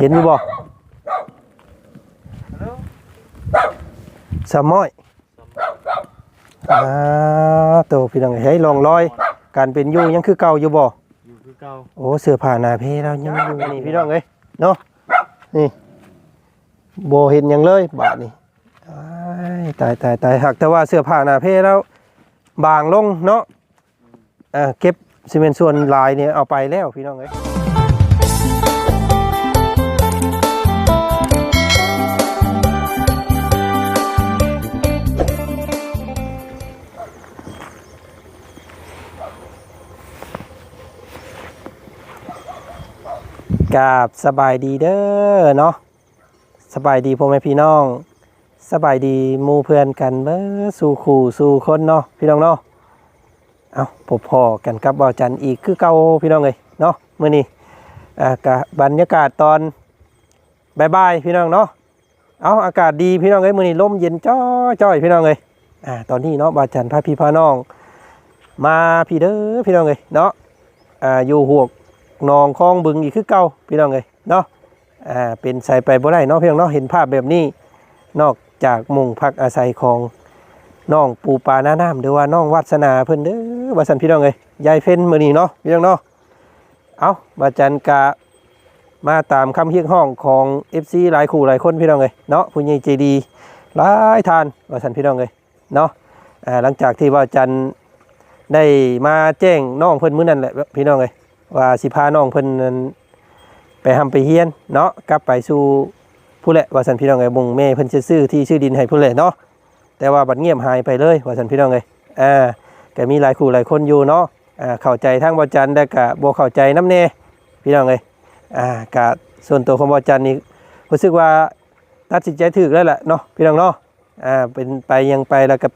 เห็นอยู่บ่สามม้อยอ่าโตพี่น้องเอ้ยให้ลองรอย การเป็นอยู่ยังคือเก่าอยู่บ่อยู่คือเก่าโอ้เสื้อผ้าหนาเพเรายังอยู่นี่พี่น้องเอ้ยเนาะนี่โบเห็นหยังเลยบาทนี่อ้ายตายตายตายหักแต่ว่าเสื้อผ้าหนาเพแล้วบางลงเนาะอ่าเก็บซีเมนต์ส่วนลายเนี่ยเอาไปแล้วพี่น้องเอ้ย กราบสบายดีเด้อเนาะสบายดีพ่อแม่พี่น้อง สบายดีมู่เพื่อนกันเบ้อสู่ขู่สู่คนเนาะพี่น้องเนาะเอาพบพอกันกับบ่าวจันอีกคือเก่าพี่น้องเลยเนาะมื้อนี้อากะบรรยากาศตอนบ่ายพี่น้องเนาะเอาอากาศดีพี่น้องเอ้ยมื้อนี้ลมเย็นจ้อยจ้อยพี่น้องเลยอ่าตอนนี้เนาะบ่าวจันพาพี่พาน้อง มาพี่เด้อพี่น้องเลยเนาะอ่าอยู่หวก นองคลองบึงอีกคือเก่าพี่น้องเลยเนาะอ่าเป็นใส่ไปบ่ได้เนาะพี่น้องเนาะเห็นภาพแบบนี้ นอกจากมุงพักอาศัยของน้องปูปลาหน้าน้ำหรือว่าน้องวัสนาเพิ่นเด้อว่าสันพี่น้องเอ้ยยายเพ่นมือนี้เนาะพี่น้องเนาะเอาบาจันกะมาตามคำเรียกห้องของ FC หลายคู่หลายคนพี่น้องเอ้ยเนาะผู้ใหญ่ใจดีหลายทานว่าสันพี่น้องเอ้ยเนาะอ่าหลังจากที่ว่าจันได้มาแจ้งน้องเพิ่นมื้อนั้นแหละพี่น้องเอ้ย ว่าสิพาน้องเพิ่นนั้นไปทำไปเฮียนเนาะกลับไปสู่ผู้แหละว่าสันพี่น้องเอ้ยบงแม่เพิ่นจะซื้อที่ซื้อดินให้ผู้แหละเนาะแต่ว่าบัดเงียบหายไปเลยว่าสันพี่น้องเลยอ่าก็มีหลายคู่หลายคนอยู่เนาะอ่าเข้าใจทั้งบอจันแต่กะบ่เข้าใจน้ำเน่พี่น้องเลยอ่ากะส่วนตัวของบอจันนี่รู้สึกว่าตัดสินใจถูกแล้วแหละเนาะพี่น้องเนาะอ่าเป็นไปยังไปแล้วก็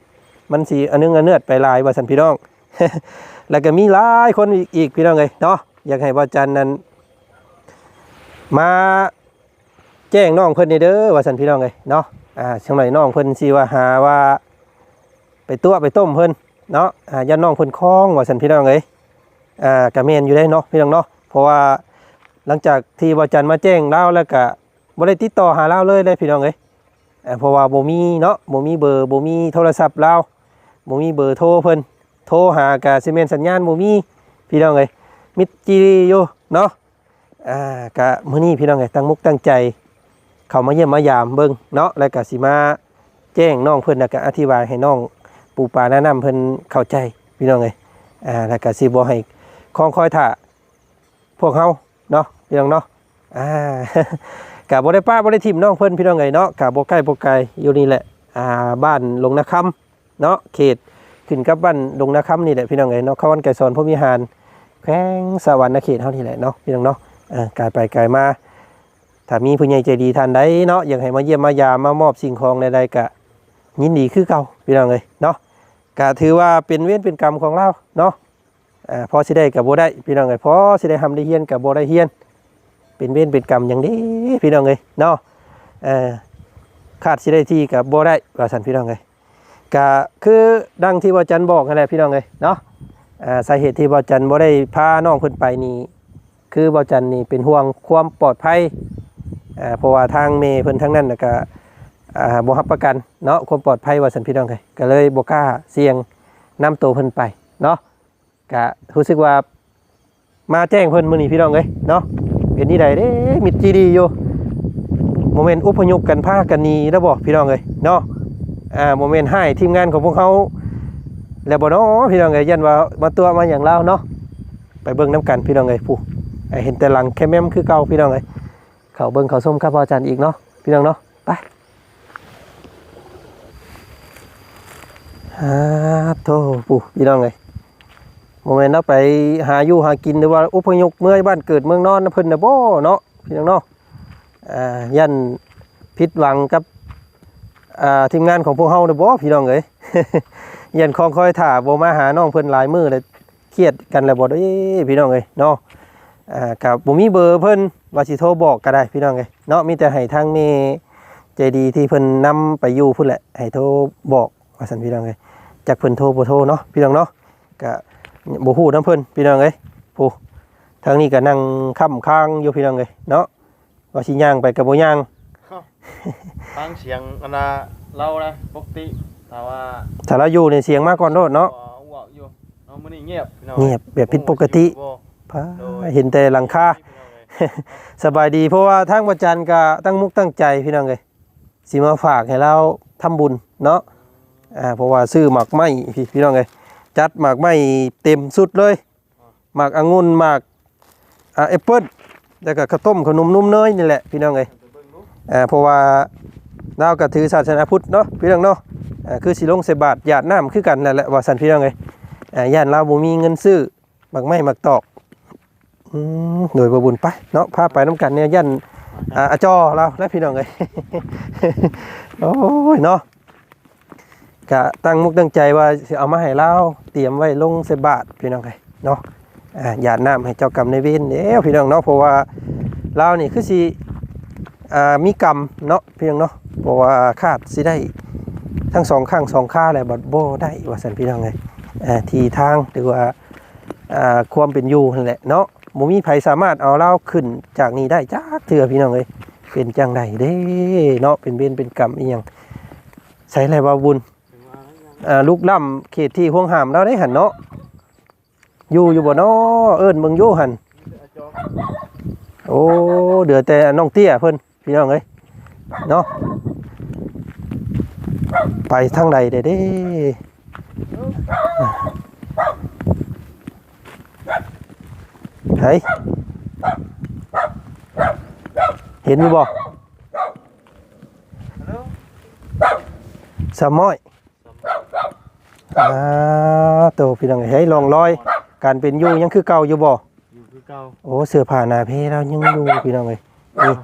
มันสีอันนึงอันเนือดไปลายว่าสันพี่น้อง แล้วก็มีหลายคนอีกพี่น้องเลยเนาะอยากให้บอจันนั้น มาแจ้งน้องเพิ่นนี่เด้อว่าสันพี่น้องเลยเนาะอ่าช่างหน่อยน้องเพิ่นสิว่าหาว่า ไปตัวไปต้มเพิ่นเนาะอ่ายันน้องเพิ่นคล้องว่าสันพี่น้องเอ้ยอ่ากะแม่นอยู่ได้เนาะพี่น้องเนาะเพราะว่าหลังจากที่บ่จันมาแจ้งเล่าแล้วก็บ่ได้ติดต่อหาเล่าเลยเลยพี่น้องเอ้ยเพราะว่าบ่มีเนาะบ่มีเบอร์บ่มีโทรศัพท์เล่าบ่มีเบอร์โทรเพิ่น โทรหากะสิแม่นสัญญาณบ่มีพี่น้องเอ้ยมิดจีอยู่เนาะอ่ากะมื้อนี้พี่น้องเอ้ยตั้งมุกตั้งใจ เขามาเยี่ยมมายามเบิ่งเนาะแล้วก็สิมาแจ้งน้องเพิ่นแล้วก็อธิบายให้น้องปูปลาแนะนำเพิ่นเข้าใจพี่น้องเอ้ยอ่าแล้วก็สิบ่ให้คองคอยท่าพวกเฮาเนาะพี่น้องเนาะอ่าก็บ่ได้ป้าบ่ได้ทิมน้องเพิ่นพี่น้องเอ้ยเนาะก็บ่ใกล้บ่ไกลอยู่นี่แหละอ่าบ้านลงนาคำเนาะเขต ขึ้นกับบ้านลงนาคำนี่แหละพี่น้องเอ้ยเนาะเขาวันไก่สอนพมิหารแขวงสวรรณเขตเฮานี่แหละเนาะพี่น้องเนาะอ่ากายไปไกลมาถ้ามีผู้ใหญ่ใจดีท่านใดเนาะอยากให้มาเยี่ยมมายามมามอบสิ่งของใดๆกะยินดีคือเก่าพี่น้องเลยเนาะกะถือว่าเป็นเวรเป็นกรรมของเราเนาะอ่าพอสิได้กับโบได้พี่น้องเลยพอสิได้ทำได้เฮียนกับโบได้เฮียน เป็นเวรเป็นกรรมอย่างนี้พี่น้องเลยเนาะเออขาดสิได้ที่กับโบได้ว่าสันพี่น้องเลย กะคือดังที่บอจันบอกนั่นแหละพี่น้องเลยเนาะอ่าสาเหตุที่บอจันโบได้พาน้องขึ้นไปนี่คือบอจันนี่เป็นห่วงความปลอดภัยอ่าเพราะว่าทางเมย์เพิ่นทั้งนั้นน่ะก็อ่าบ่รับประกันเนาะความปลอดภัยว่าสันพี่น้องเลยก็เลยบ่กล้าเสี่ยงนำตัวเพิ่นไปเนาะก็รู้สึกว่ามาแจ้งเพิ่นมื้อนี้พี่น้องเอ้ยเนาะเป็นนี่ใดเด้มิดจีดีอยู่โมเมนต์อุปยกกันพากันนีแล้วบ่พี่น้องเอ้ยเนาะ อ่าโมเมนต์ให้ทีมงานของพวกเขาแล้วบ่เนาะพี่น้องเอ้ยยันว่ามาตัวมาอย่างเราเนาะไปเบิ่งน้ำกันพี่น้องเอ้ยผู้อ่าเห็นแต่หลังแค่แม่มคือเก่าพี่น้องเอ้ยเขาเบิ่งเขาส้มข้าพอจันทร์อีกเนาะพี่น้องเนาะไปฮาโธ่ปู่พี่น้องเลยโมเมนต์เราไปหาอยู่หากินหรือว่าอุปยกเมื่อบ้านเกิดเมืองนอนนะเพิ่นนะบ่เนาะพี่น้องเนาะอ่ายันผิดหวังกับ อ่าทีมงานของพวกเฮานะบ่พี่น้องเอ้ย ยันคองคอยถ่าบ่มาหาน้องเพิ่นหลายมื้อเลยเครียดกันแล้วบ่เด้อพี่น้องเอ้ยเนาะอ่ากับบ่มีเบอร์เพิ่นว่าสิโทรบอกก็ได้พี่น้องเอ้ยเนาะมีแต่ให้ทางเมใจดีที่เพิ่นนำไปอยู่พุ่นแหละให้โทรบอกว่าซั่นพี่น้องเอ้ยจักเพิ่นโทรบ่โทรเนาะพี่น้องเนาะก็บ่ฮู้นํเพิ่นพี่น้องเอ้ยผู้ทางนี้ก็นั่งค้ำค้างอยู่พี่น้องเอ้ยเนาะว่าสิย่างไปกับบ่ย่าง ฟังเสียงอันน่ะเรานะปกติถ้าว่าถ้าเราอยู่ในเสียงมาก่อนโดดเนาะอ้วกอยู่เนาะมื้อนี้เงียบพี่น้องเงียบแบบผิดปกติบ่พาเห็นแต่หลังคา สบายดีเพราะว่าทางประจันก็ตั้งมุกตั้งใจพี่น้องเลยสิมาฝากให้เราทำบุญเนาะอ่าเพราะว่าซื้อหมากไม้พี่พี่น้องเลยจัดหมากไม้เต็มสุดเลยหมากองุ่นหมากอ่าแอปเปิ้ลแล้วก็ข้าวต้มขนมนุ่มเนยนี่แหละพี่น้องเลยอ่า เพราะว่าเราก็ถือศาสนาพุทธเนาะพี่น้องเนาะอ่าคือสิลงใส่บาตรหยาดน้ำคือกันนั่นแหละว่าสันพี่น้องเลยอ่าย่านเราบ่มีเงินซื้อหมากไม้หมากตอกอืมหน่วยบบุญไปเนาะพาไปน้ำกันเนี่ยยันอ่าจอเราและพี่น้องเลยโอ้ยเนาะกะตั้งมุกตั้งใจว่าเอามาให้เราเตรียมไว้ลงเสบาทพี่น้องเลยเนาะอ่าหยาดน้ำให้เจ้ากรรมในเวรเด้อพี่น้องเนาะเพราะว่าเรานี่คือสิ มีกรรมเนาะพี่น้องเนาะเพราะว่าคาดสิได้ทั้งสองข้างสองข้าแหละบัดโบได้ว่าสันพี่น้องเลยทีทางหรือว่าความเป็นอยู่นั่นแหละเนาะบ่มีไผสามารถเอาเราขึ้นจากนี้ได้จักเทื่อพี่น้องเอ้ยเป็นจังไดเด้เนาะเป็นเวรเป็นกรรมอีหยังใส่อะไรวาบุญลูกล่ำเขตที่ห่วงหามเราได้หันเนาะอยู่อยู่บ่เนาะเอิ้นเบิ่งอยู่หันโอ้เดือแต่น้องเตี้ยเพิ่น พี่น้องเอ้ยเนาะไปทางใดเด้เด้เฮ้ยเห็นอยู่บ่สามอยอ่าโตพี่น้องเฮ้ยลองลอย การเป็นอยู่ยังคือเก่าอยู่บ่อยู่คือเก่าโอ้เสื้อผ้าหน้าเพเรายังอยู่พี่น้องเอ้ยนี่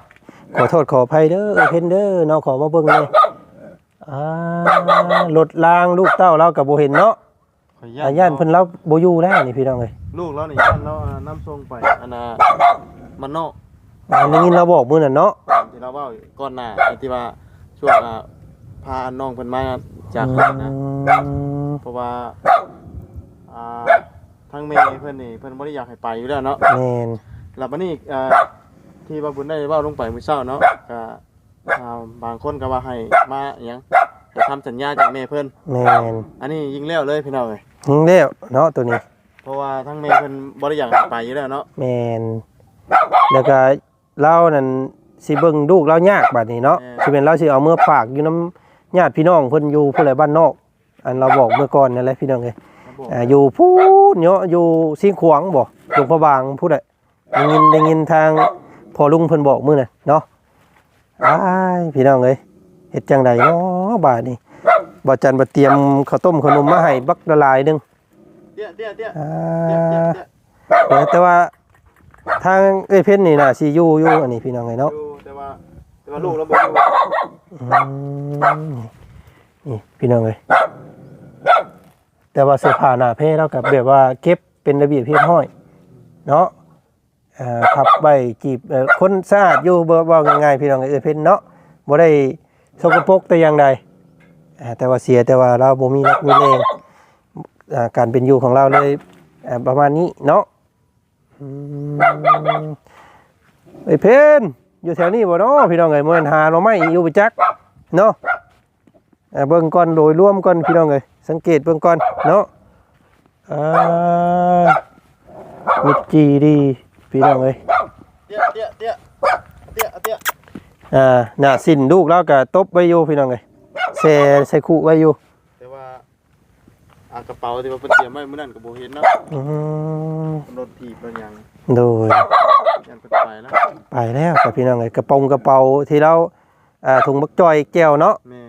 ขอโทษขออภัยเด้อเอ้ยเพิ่นเด้อน้องขอมาเบิ่งเลยอ่ารถลางลูกเต้าเราก็บ่เห็นเนาะขออนุอ่าย่านเพิ่นเราบ่อยู่แล้วนี่พี่น้องเอ้ยลูกเรานี่ย่านเราอ่าน้ำส่งไปอันน่ะมันนอกอันนี้เราบอกมื้อนั้นเนาะที่เราเว้าก่อนหน้าไอ้ที่ว่าช่วงอ่าพาน้องเพิ่นมาจากบ้านนะ อืมเพราะว่าอ่าทางเมย์เพื่อนนี่เพื่อนบ่ได้อยากให้ไปอยู่แล้วเนาะแม่น หลับมานี่อ่า ที่ว่าบุญได้เว่าลงไปมื้อเช้าเนาะก็อ่าบางคนก็ว่าให้มาอิหยังไปทำสัญญาจากเมย์เพิ่นแม่นอันนี้ยิงแล้วเลยพี่น้องเอ้ยยิงแล้วเนาะตัวนี้เพราะว่าทางเมย์เพิ่นบ่ได้อยากให้ไปอยู่แล้วเนาะแม่นแล้วก็เรานั่นสิเบิ่งลูกเรายากบัดนี้เนาะสิเป็นเราสิเอามือฝากอยู่น้ำญาติพี่น้องเพิ่นอยู่ผู้ใดบ้านนอก อันเราบอกเมื่อก่อนนั่นแหละพี่น้องเอ้ยครับผมอ่าอยู่พูดเนาะอยู่ซิงขวางบ่หลวงพระบางพูดได้ได้ยินได้ยินทาง พ่อลุงเพิ่นบอกมื้อน่ะเนาะอ้ายพี่น้องเอ้ยเฮ็ดจังไดเนาะบาดนี้บ่จันบ่เตรียมข้าวต้มขนมมาให้บักละลายหนึงเตี้ยเตี้ยเตี้ยอ่าเตี้ยเตี้ยเตี้ยเออแต่ว่าทางเอ้ยเพ่นนี่น่ะสิอยู่อยู่อันนี้พี่น้องไงเนาะอยู่แต่ว่าแต่ว่าลูกเราบ่อยู่อืมนี่พี่น้องเอ้ยแต่ว่าเสื้อผ้าหน้าเพ่เรากับแบบว่าเก็บเป็นระเบียบเรียบร้อย เนาะเอ่อพับใบจีบเอ่อคนสะอาดอยู่บ่บ่ง่ายๆพี่น้องเอ้ยเพ่นเนาะบ่ได้สกปรกแต่อย่างใดอ่าแต่ว่าเสียแต่ว่าเราบ่มีรักมีแรงอ่าการเป็นอยู่ของเราเลยอ่าประมาณนี้เนาะอืมไอ้เพนอยู่แถวนี้บ่เนาะพี่น้องเอ้ยมื้อนั้นหาหน่อไม้อยู่ไปจักเนาะเอ่อเบิ่งก่อนโดยรวมก่อนพี่น้องเอ้ยสังเกตเบิ่งก่อนเนาะอ่า มิดจีดี พี่น้องเอ้ยเตี้ยเตี้ยเตี้ยเตี้ยเตี้ยอ่าน่ะสิ้นลูกแล้วก็ตบไว้อยู่พี่น้องเอ้ยแช่ใส่คุไว้อยู่แต่ว่าอ่ากระเป๋าที่ว่าเพิ่นเตรียมไว้มื้อนั้นก็บ่เห็นเนาะอืมรถถีบรถหยังโดยยันเพิ่นไปแล้วไปแล้วกับพี่น้องเอ้ยกระโปรงกระเป๋าที่เราอ่าถุงบักจอยแก้วเนาะแม่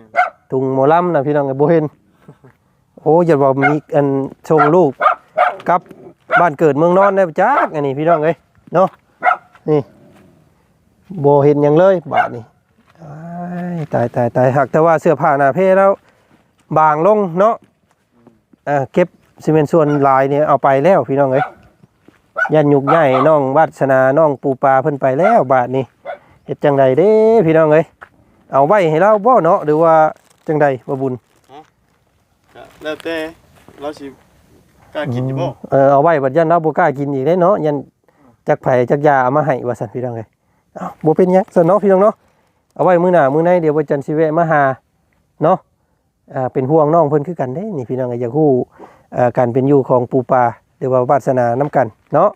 ถุงหมอลำนะพี่น้องไอ้โบเห็นโอ้อย่าบอกมีอันชงลูกกลับบ้านเกิดเมืองนอนได้จักอันนี้พี่น้องเอ้ย เนาะนี่โบเห็นหยังเลยบาทนี่อ้ายตายตายตายหักแต่ว่าเสื้อผ้าหน้าเพแล้วบางลงเนาะอ่าเก็บซีเมนต์ส่วนลายเนี่ยเอาไปแล้วพี่น้องเอ้ยยันยุกใหญ่น้องวัฒนาน้องปูปลาเพิ่นไปแล้วบาทนี้เฮ็ดจังใดเด้พี่น้องเอ้ยเอาไว้ให้เราบ่เนาะหรือว่าจังใดบ่บุญก็แล้วแต่เราสิกล้ากินอยู่บ่เออเอาไว้บัดยันเราบ่กล้ากินอีกได้เนาะยัน จักไผจักยาเอามาให้ว่าซั่นพี่น้องเอ้ยเอ้าบ่เป็นยังซะเนาะพี่น้องเนาะเอาไว้มือหน้ามือในเดี๋ยววันจันทร์สิแวมาหาเนาะอ่าเป็นห่วงน้องเพิ่นคือกันเด้นี่พี่น้องอยากฮู้อ่าการเป็นอยู่ของปูปลาหรือว่าวาสนานํกันเนาะ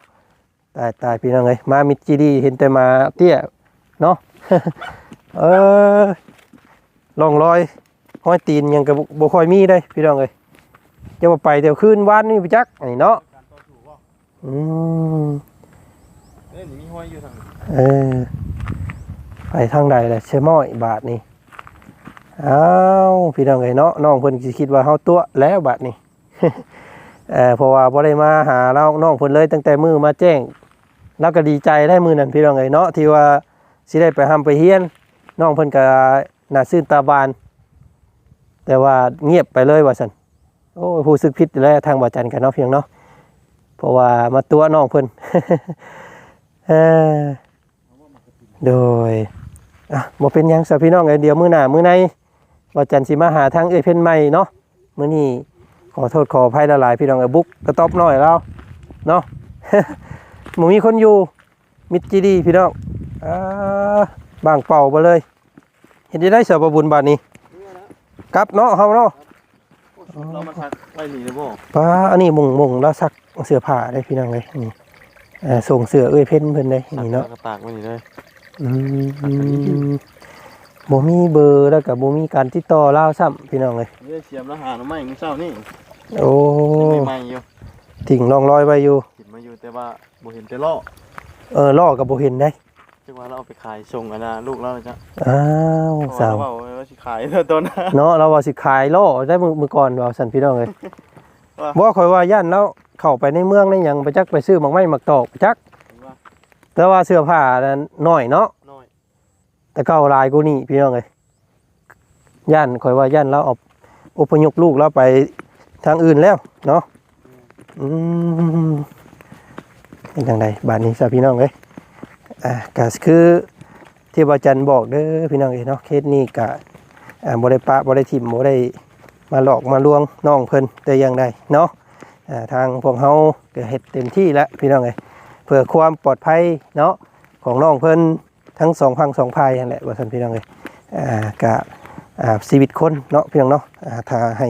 ตายตายพี่น้องเอ้ยมามิดจีดีเห็นแต่มาเตี้ยเนาะเออลองรอยห้อยตีนยังก็บ่บ่ค่อยมีได้พี่น้องเอ้ยจะว่าไปเดี๋ยวคืนวานนี่ไปจักไอ้เนาะอืม นี่มีห้อยอยู่ทางเออไปทางใดล่ะเชม้อยบาทนี่อ้าวพี่น้องเอ้ยเนาะน้องเพิ่นคิดว่าเฮาตัวแล้วบาทนี่เออเพราะว่าบ่ได้มาหาเราน้องเพิ่นเลยตั้งแต่มือมาแจ้งแล้วก็ดีใจได้มือนั้นพี่น้องเอ้ยเนาะที่ว่าสิได้ไปหำไปเฮียนน้องเพิ่นก็น่าซื่นตาบาน แต่ว่าเงียบไปเลยว่าซั่นโอ้ผู้สึกผิดแล้วทางบ่จันกันเนาะเพียงเนาะเพราะว่ามาตัวน้องเพิ่น เออโดยอะบ่เป็นหยังซะพี่น้องเอ้ยเดี๋ยวมื้อหน้ามื้อในบ่จันสิมาหาทางเอ้ยเพิ่นใหม่เนาะมื้อนี้ขอโทษขออภัยหลายๆพี่น้องเอ้ยบุกกระต๊อบน้อยแล้วเนาะหมูมีคนอยู่มิดจีดีพี่น้องอ่าบางเป่าไปเลย เห็นได้ได้เสือประบุญบาดนี้กลับเนาะเฮาเนาะเรามาทักไว้นี่เลยบ่ป้าอันนี้มุงมุงแล้วซักเสื้อผ้าได้พี่น้องเลยนี่เอ่อส่งเสื้อเอ้ยเพ่นเพิ่นได้ทักนี่เนาะกระตากไว้นี่เลยอืมบ่มีเบอร์แล้วก็บ่มีการติดต่อลาวซ้ำพี่น้องเลยนี่ได้เสียมแล้วหาหน่อไม้มื้อเช้านี่โอ้ยังใหม่ๆอยู่ทิ้งร่องรอยไว้อยู่กินมาอยู่แต่ว่าบ่เห็นแต่ล่อเออล่อก็บ่เห็นได้จังว่าเราเอาไปขายส่งอันน่ะลูกเราจ้ะอ้าวเพราะสาวว่าเราว่าสิขายตัวต้นเนาะเราว่าสิขายล่อได้มื้อมื้อก่อนว่าซั่นพี่น้องเลยว่า บ่ค่อยว่าย่านแล้วเข้าไปในเมืองในหยังไปจักไปซื้อหมักไม้หมักตอกไปจักว่าแต่ว่าเสื้อผ้านั้นน้อยเนาะน้อยแต่เก่าหลายกูนี่พี่น้องเลยย่านคอยว่าย่านเราเอาอพยพลูกเราไปทางอื่นแล้วเนาะอืมเป็นจังไดบ้านนี้ซะพี่น้องเลยอ่าก็คือที่บาจันบอกเด้อพี่น้องเอ้ยเนาะเคสนี้ก็อ่าบ่ได้ปะบ่ได้ทิ่มบ่ได้ มาหลอกมาลวงน้องเพิ่นแต่อย่างใดเนาะทางพวกเฮาก็เฮ็ดเต็มที่แล้วพี่น้องเอ้ยเพื่อความปลอดภัยเนาะของน้องเพิ่นทั้งสองพังสองพายนั่นแหละว่าท่านพี่น้องเลยอ่ากะอ่าชีวิตคนเนาะพี่น้องเนาะถ้าให้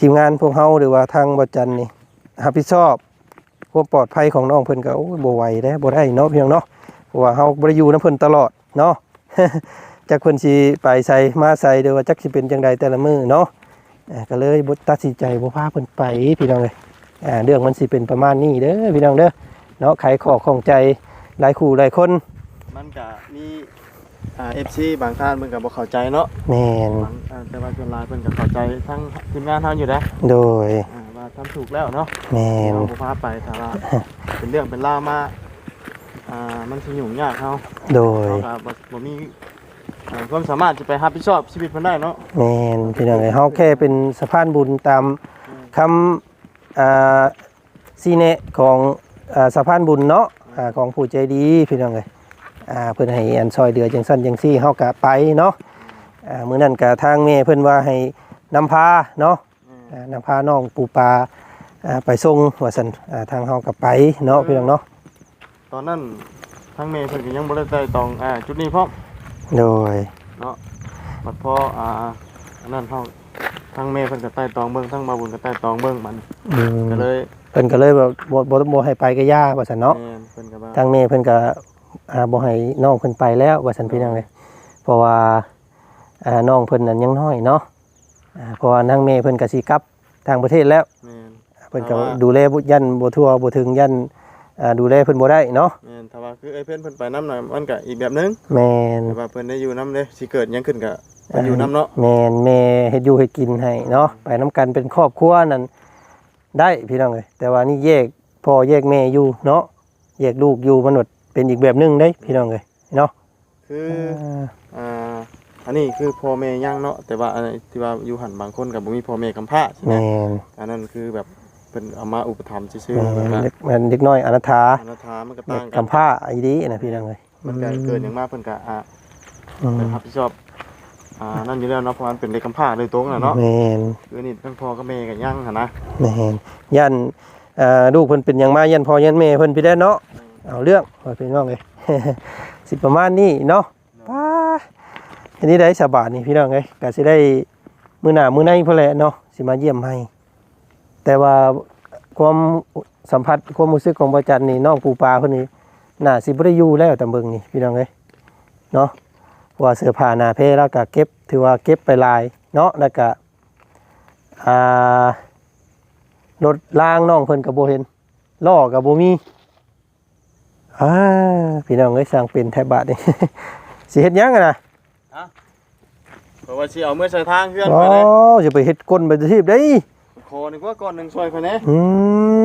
ทีมงานพวกเฮาหรือว่าทางบจันนี่รับผิดชอบความปลอดภัยของน้องเพิ่นก็โอ้ยบ่ไหวเด้บ่ได้เนาะพี่น้องเนาะเพราะว่าเฮาบ่ได้อยู่นํเพิ่นตลอดเนาะจักเพิ่นสิไปใส่มาใส่หรือว่าจักสิเป็นจังใดแต่ละมื้อเนาะ ก็เลยบ่ตัดสินใจบ่พาเพิ่นไปพี่น้องเลยอ่าเรื่องมันสิเป็นประมาณนี้เด้อพี่น้องเด้อเนาะไขข้อข้องใจหลายคู่หลายคน มันก็มีอ่า FC บางท่านเพิ่นก็บ่เข้าใจเนาะแม่นบางอ่าแต่ว่าส่วนหลายเพิ่นก็เข้าใจทั้งทีมงานเฮาอยู่นะโดยอ่าว่าทำถูกแล้วเนาะแมนเราบ่พาไปถ้าว่าเป็นเรื่องเป็นราวมาอ่ามันสิยุ่งยากเฮาโดยเฮาก็บ่บ่มี อ่าความสามารถจะไปรับผิดชอบชีวิตเพิ่นได้เนาะแมนพี่น้องเอ้ยเฮาแค่เป็นสะพานบุญตามคำอ่าซีเนะของอ่าสะพานบุญเนาะอ่าของผู้ใจดีพี่น้องเอ้ยอ่าเพิ่นให้อันซอยเดือจังซั่นจังซี่เฮาก็ไปเนาะอ่ามื้อนั้นก็ทางแม่เพิ่นว่าให้นำพาเนาะอืมอ่านำพาน้องปูปลาอ่าไปส่งว่าซั่นอ่าทางเฮาก็ไปเนาะพี่น้องเนาะ ตอนนั้นทางเมย์เพิ่นก็ยังบ่ได้ไต่ตองอ่าจุดนี้พร้อม โดยบัดพออ่าอันนั้นเฮาทางเมย์เพิ่นก็ไต่ตองเบิ่งทางมาบุญก็ไต่ตองเบิ่งมันอืมก็เลยเพิ่นก็เลยแบบบ่บ่บ่ให้ไปก็ย่าว่าซั่นเนาะแม่นเพิ่นก็ว่าทางแม่เพิ่นก็อ่าบ่ให้น้องเพิ่นไปแล้วว่าซั่นพี่น้องเลยเพราะว่าอ่าน้องเพิ่นนั้นยังน้อยเนาะอ่าเพราะว่าทางแม่เพิ่นก็สิกลับทางประเทศแล้ว แม่น เพิ่นก็ดูแลบุยันบ่ทั่วบ่ถึงยัน อ่าดูแลเพิ่นบ่ได้เนาะแม่นถ้าว่าคือไอ้เพิ่นเพิ่นไปนำน่ะมันก็อีกแบบหนึงแม่นแต่ว่าเพิ่นได้อยู่นำเด้สิเกิดหยังขึ้นก็เพิ่นอยู่นำเนาะแม่นแม่เฮ็ดอยู่เฮ็ดกินให้เนาะไปนํกันเป็นครอบครัวนั่นได้พี่น้องเอ้ยแต่ว่านี่แยกพ่อแยกแม่อยู่เนาะแยกลูกอยู่มันอดเป็นอีกแบบหนึงเด้พี่น้องเอ้ยเนาะคืออ่าอ่าอันนี้คือพ่อแม่ยังเนาะแต่ว่าอันที่ว่าอยู่หันบางคนก็บ่มีพ่อแม่กำพร้าใช่ไหมแม่นอันนั้นคือแบบ เพิ่นเอามาอุปถัมภ์ซื่อแม่ๆนแล้วก็เด็กแม่นเด็กน้อยอนาถาอนาถามันก็เด็ต่ากงกันกำพร้าไอ้ดีนะพี่น้องเอ้ยมันก็เกิดอย่างมากเพิ่นก็อ่าอืมเป็นรับผิดชอบอ่านั่นอยู่แล้วเนาะเพราะมันเป็นเด็กกำพร้าโดยตรงน่ะเนาะแม่นคือนี่ทั้งพ่อกับแม่ก็ยังหั่นนะแม่นยันเอ่อลูกเพิ่นเป็นหยังมายันพ่อยันแม่เพิ่นพี่ได้เนาะเอาเรื่องว่าพี่น้องเอ้ย สิประมาณนี้เนาะป้าอันนี้ได้สบายนี่พี่น้องเอ้ยก็สิได้มื้อหน้ามื้อในพุ่นแหละเนาะสิมาเยี่ยมให้ แต่ว่าความสัมผัสความรู้สึกของบ่จันนี่น้องปูปลาเพิ่นนี่น่าสิบ่ได้อยู่แล้วตำเบิงนี่พี่น้องเอ้ยเนาะเพราะว่าเสื้อผ้าหน้าเพแล้วก็เก็บ ถือว่าเก็บไปหลายเนาะแล้วก็อ่ารถล้างน้องเพิ่นก็บ่เห็นล้อก็บ่มีอ่าพี่น้องเอ้ยสร้างเป็นแทบบาดนี่ สิเฮ็ดหยังอะนะเพราะว่าสิเอาเมื่อใส่ทางเพื่อนอ๋อไปเลยจะไปเฮ็ดก้นไปที่ได้ข อนึกว่าก่อนหนึ่งช่วยคนนี้อื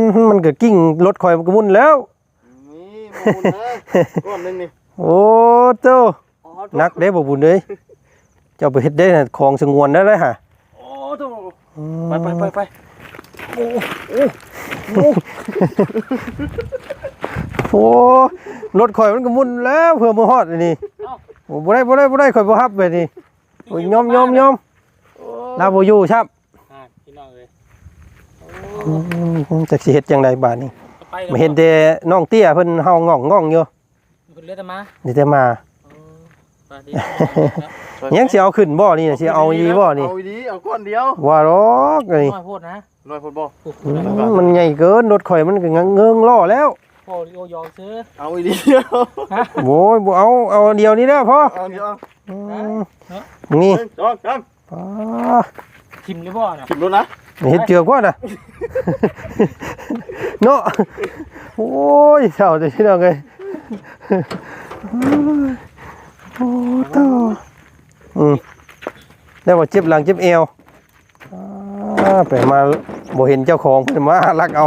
มมันก็กิ้งรถคอยมันก็มุ่นแล้วนี่มาบุญนะก่อนหนึ่งนี่โอ้เจ้านักเด้บ่บุญเอ้ยเจ้าไปเฮ็ดได้นะของสงวนได้เลยฮะโอ้โหไปไปไปไปโอ้รถคอยมันก็มุ่นแล้วเพื่อมาฮอดนนี่โอ้บ่ได้บ่ได้บ่ได้คอยบ่ฮับไปนี่โอ้ยยอมยอมยอมลาบ่อยู่ครับ อ่าพี่น้องเลย อืม จักสิเฮ็ดจังไดบาดนี้ไปมาเห็นแต่น้องเตี้ยเพิ่นเฮาง่องง่องอยู่คุณเลือดมานี่แต่มาสวัสดียังสิเอาขึ้นบ่นี่น่ะสิเอาอีบ่นี่เอาอีดีเอาก้อนเดียวว่าหรอกนี่น้อยโพดนะน้อยฟุตบอลอืมมันใหญ่เกินรถข่อยมันก็เงื้องล่อแล้วโพดิโอยองซื้อเอาอีดีเดียวโอ้ยบ่เอาเอาอันเดียวนี้เด้อพ่อเอาเดียวอืมนี่หนึ่งสองสามป้าทิมหรือบ่น่ะขิบรถนะ เฮ็ดเจือกว่าน่ะเนาะโอ้ยเศร้าจังซี่น้องเอ้ยโอ้โตอืมได้ว่าเจ็บหลังเจ็บเอวอ่าไปมาบ่เห็นเจ้าของเพิ่นมาลักเอา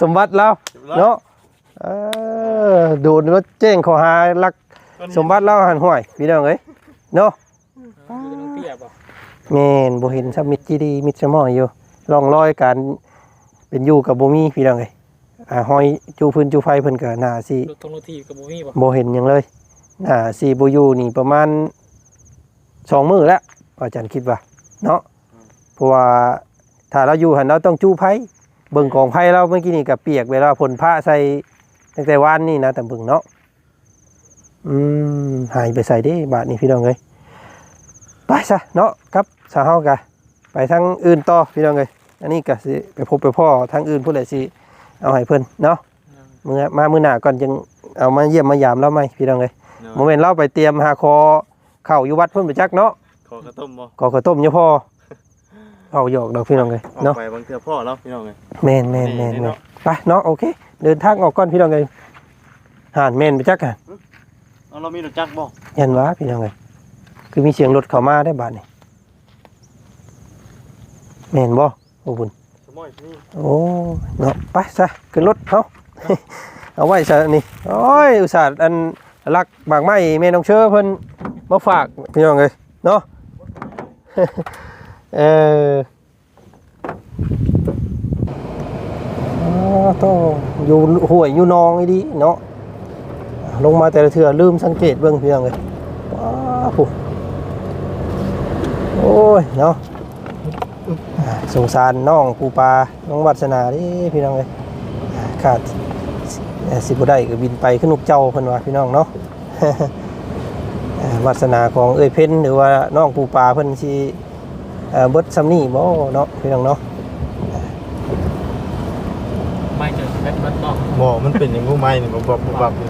สมบัติแล้วเนาะเออโดนรถแจ้งข้อหาลักสมบัติเล่าหันห้วยพี่น้องเอ้ยเนาะ คือน้องเตี้ยบ่แม่นบ่เห็นซับมิดจีดีมิดสมออยู่ร่องรอยการเป็นอยู่กับบ่มีพี่น้องเอ้ยอ่าห้อยจูพื้นจูไฟเพิ่นก็น่าสิรถตรงรถทีกับบ่มีบ่บ่เห็นหยังเลยน่าสิบ่อยู่นี่ประมาณสองมื้อแล้วอาจารย์คิดว่าเนาะเพราะว่าถ้าเราอยู่หันเราต้องจูไผเบิ่งกองไผเราเมื่อกี้นี่ก็เปียกเวลาฝนพระใส่ตั้งแต่วานนี่นะแต่เบิ่งเนาะอืมหายไปใส่เด้บาดนี้พี่น้องเอ้ย ไปซะเนาะครับสาเฮากะไปทางอื่นต่อพี่น้องเอ้ยอันนี้ก็สิไปพบไปพ่อทางอื่นผู้ใดสิเอาให้เพิ่นเนาะมื้อมามื้อหน้าก่อนจึงเอามาเยี่ยมมายามเราใหม่พี่น้องเอ้ยโมเมนต์เราไปเตรียมหาคอเข้าอยู่วัดเพิ่นไปจักเนาะขอกระต้มบ่ก็ข้าวต้มเนี่ยพ่อเอาหยอกดอกพี่น้องเลยออกเนาะไปบางเทื่อพ่อแล้วพี่น้องเลยแมนแมนแมนนี่แมเนาะนไปเนาะโอเค เดินทางออกก่อนพี่น้องเลยห่านแมนไปจักอะเอาเรามีรถจักรบ่ยันวะพี่น้องเลย คือมีเสียงรถเข้ามาได้บาดนี่แมนบ่โอ้บุญสมอยนี่โอ้เนาะไปซะขึ้นรถเอาเอาไว้ซะนี่โอ้ยอุตส่าห์อันรักบางไม้แม่น้องเชื่อเพิ่นมาฝากพี่น้องเลยเนาะเอออ๋อต้องอยู่ห้วยอยู่หนองไอ้ดีเนาะลงมาแต่ละเทื่อลืมสังเกตเบิ่งเพียงเลยว้าวผู้ โอ้ยเนาะอ่าสงสารน้องปูปลาน้องวัฒนาเดิพี่น้องเลยอ่าขาดเอ่อสิบ่ได้ก็บินไปขึ้นนกเจ้าเพิ่นว่าพี่น้องเนาะอ่าวาสนาของเอ้ยเพ้นหรือว่าน้องปูปลาเพิ่นสิเอ่อเบิดซำนี้บ่เนาะพี่น้องเนาะไม่เจอแบตเบิดบ่บ่มันเป็นอย่างงูไม้นี่บ่บ่บ่บ่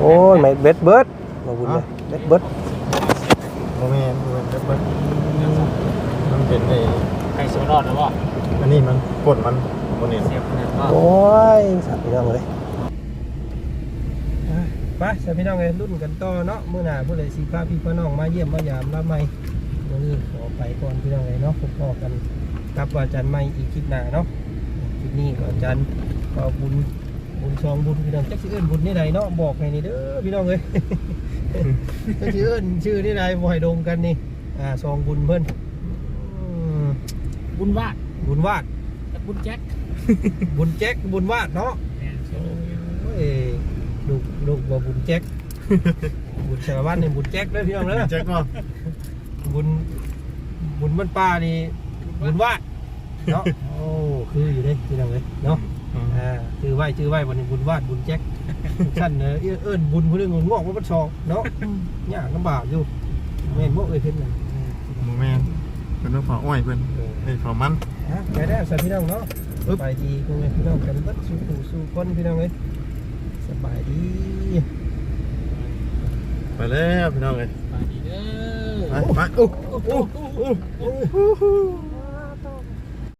โอ้ยไม่เบ็ดเบิดมาบุญเลยเบ็ดเบิดบ่แม่นบ่แม่นเบิดมัน เป็นไอ้ใครโซรอดหรือบ่อันนี้มันปนมันบ่เนี่ยเสียบนั่นบ่โอ้ยสัตว์พี่น้องเลยไปสัตว์พี่น้องเลยรุ่นกันต่อเนาะเมื่อหน้าผู้ใดสิพาพี่พ่อน้องมาเยี่ยมมายามรับใหม่มื้อนี้ขอไปก่อนพี่น้องเลยเนาะพบพอกันกับอาจารย์ใหม่อีกคลิปหน้าเนาะคลิปนี้ก็อาจารย์ก็บุญบุญซองบุญพี่น้องจักสิเอิ้นบุญนี่ใดเนาะบอกให้นี่เด้อพี่น้องเลยจักสิเอิ้นชื่อนี่ใดบ่ให้ดงกันนี่อ่าซองบุญเพิ่นอืม บุญวาดบุญวาดกับบุญแจ็คบุญแจ็คบุญวาดเนาะแม่นสิโอ้ยลูกลูกว่าบุญแจ็คบุญสารวัตรนี่บุญแจ็คเด้อพี่น้องเด้อแจ็คบ่บุญบุญมันป้านี่บุญวาดเนาะโอ้คืออยู่เด้พี่น้องเอ้ยเนาะบอ่าจื้อไว้จื้อไว้วันนี้บุญวาดบุญแจ็คท่านเนอะเอิ้นบุญผู้เรื่องงงอกว่ามันชองเนาะยากลำบากอยู่แม่นบ่เอ้ยเพิ่นน่ะหมูแมนเป็นต้องเผาอ้อยเพิ่นเอ้ยเผามันฮะไปได้วสวัสดีพี่น้องเนาะสบายดีพ่อแม่พี่น้องกันเบิดสู่ผู้สู่คนพี่น้องเอ้ยสบายดีไปแล้วพี่น้องเลยไปดีเด้ไปอไปโอ้โอ้โอ้โอ้